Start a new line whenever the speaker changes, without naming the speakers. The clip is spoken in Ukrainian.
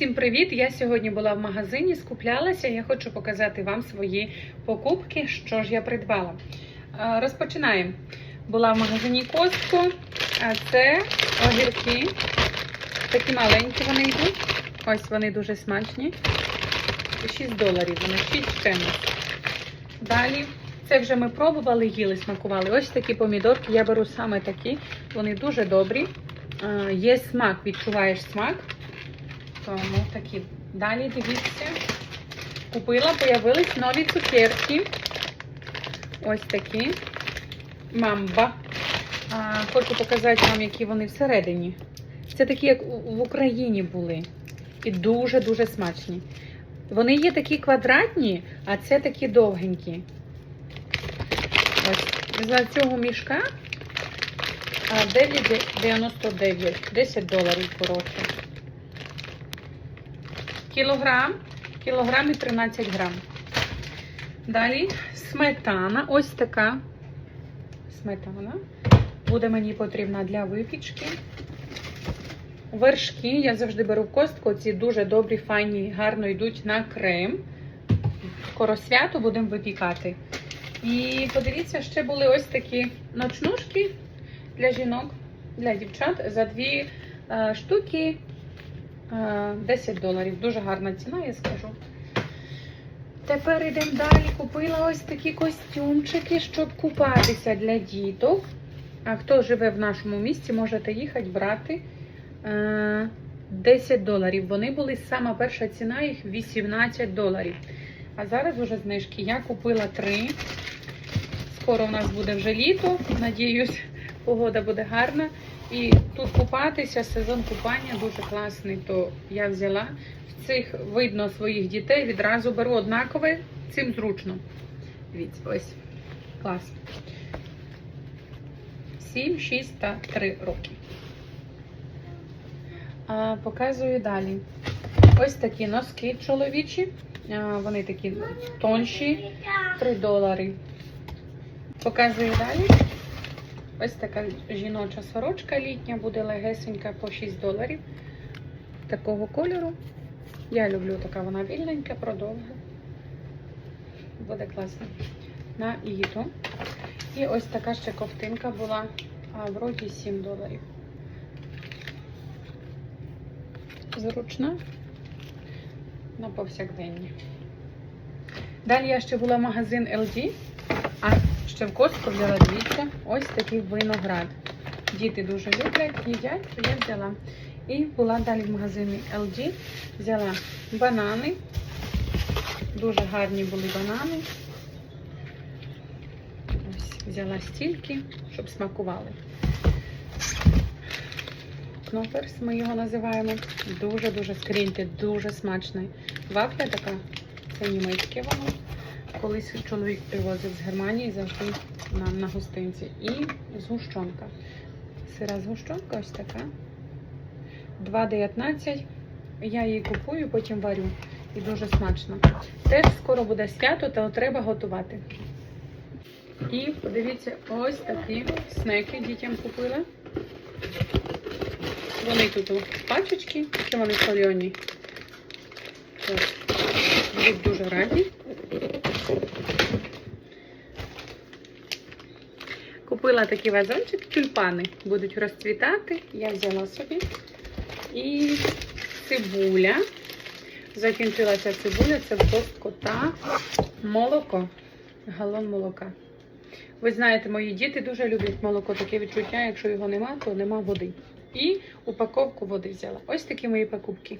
Всім привіт! Я сьогодні була в магазині, скуплялася. Я хочу показати вам свої покупки, що ж я придбала. Е, Розпочинаємо. Була в магазині Костко, а це огірки. Такі маленькі вони йдуть. Ось вони дуже смачні. 6 доларів, вони 6 чимось. Далі, це вже ми пробували, їли, смакували. Ось такі помідорки. Я беру саме такі. Вони дуже добрі. Е, Є смак, відчуваєш смак. Тому такі. Далі дивіться. Купила, появились нові цукерки. Ось такі. Мамба. А, хочу показати вам, які вони всередині. Це такі, як в Україні були. І дуже-дуже смачні. Вони є такі квадратні, а це такі довгенькі. Ось. За цього мішка а, 9,99. 10 доларів коротше. Кілограм. Кілограм і 13 грам. Далі сметана. Ось така сметана. Буде мені потрібна для випічки. Вершки. Я завжди беру костку. Ці дуже добрі, файні, гарно йдуть на крем. Скоро свято будемо випікати. І подивіться, ще були ось такі ночнушки для жінок, для дівчат за дві е, штуки. Е, 10 доларів. Дуже гарна ціна, я скажу. Тепер йдемо далі. Купила ось такі костюмчики, щоб купатися для діток. А хто живе в нашому місті, можете їхати брати е, 10 доларів. Вони були сама перша ціна їх 18 доларів. А зараз уже знижки. Я купила три. Скоро у нас буде вже літо. Надіюсь, погода буде гарна. І тут купатися, сезон купання дуже класний. То я взяла в цих видно своїх дітей. Відразу беру однакове, цим зручно. Дивіться, ось клас. 7, 6 та 3 роки. А, показую далі. Ось такі носки чоловічі. А, вони такі тонші. 3 долари. Показую далі. Ось така жіноча сорочка літня, буде легесенька по 6 доларів. Такого кольору. Я люблю така вона вільненька, продовга. Буде класно. На літо. І ось така ще ковтинка була, а вроді 7 доларів. Зручна на повсякденні. Далі я ще була магазин LG, а ще в Костку взяла дивіться, ось такий виноград. Діти дуже люблять, їдять, то я взяла. І була далі в магазині LG, взяла банани. Дуже гарні були банани. Ось взяла стільки, щоб смакували. Кноперс ми його називаємо. Дуже-дуже скріньте, дуже смачний. Вафля така, це німецьке воно. Колись чоловік привозив з Германії завжди нам на гостинці. І згущенка. Сира згущенка ось така. 2,19. Я її купую, потім варю. І дуже смачно. Теж скоро буде свято, то треба готувати. І подивіться, ось такі снеки дітям купила. Вони тут у пачечки, які вони сольоні. Ось. Будуть дуже раді. Купила такий вазончик, тюльпани будуть розцвітати. Я взяла собі. І цибуля. Закінчилася цибуля, це в костку та молоко. Галон молока. Ви знаєте, мої діти дуже люблять молоко, таке відчуття, якщо його нема, то нема води. І упаковку води взяла. Ось такі мої покупки.